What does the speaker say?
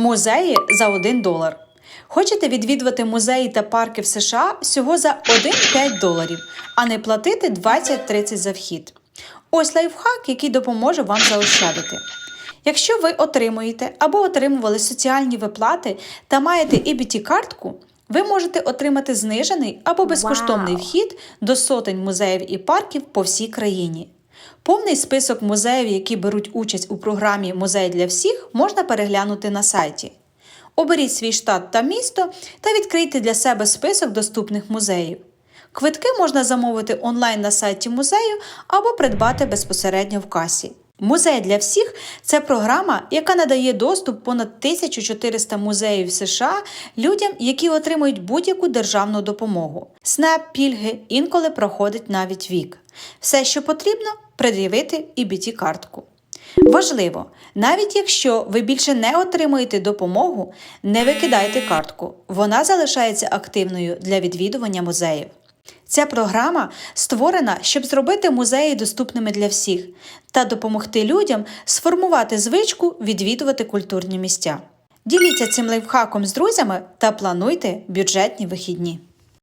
Музеї за 1 долар. Хочете відвідувати музеї та парки в США всього за 1-5 доларів, а не платити 20-30 за вхід. Ось лайфхак, який допоможе вам заощадити. Якщо ви отримуєте або отримували соціальні виплати та маєте EBT картку, ви можете отримати знижений або безкоштовний вхід до сотень музеїв і парків по всій країні. Повний список музеїв, які беруть участь у програмі Музей для всіх, можна переглянути на сайті. Оберіть свій штат та місто та відкрийте для себе список доступних музеїв. Квитки можна замовити онлайн на сайті музею або придбати безпосередньо в касі. Музей для всіх це програма, яка надає доступ понад 1400 музеїв США людям, які отримують будь-яку державну допомогу. СНЕП, пільги інколи проходить навіть вік. Все, що потрібно, пред'явити EBT картку. Важливо, навіть якщо ви більше не отримуєте допомогу, не викидайте картку. Вона залишається активною для відвідування музеїв. Ця програма створена, щоб зробити музеї доступними для всіх та допомогти людям сформувати звичку відвідувати культурні місця. Діліться цим лайфхаком з друзями та плануйте бюджетні вихідні.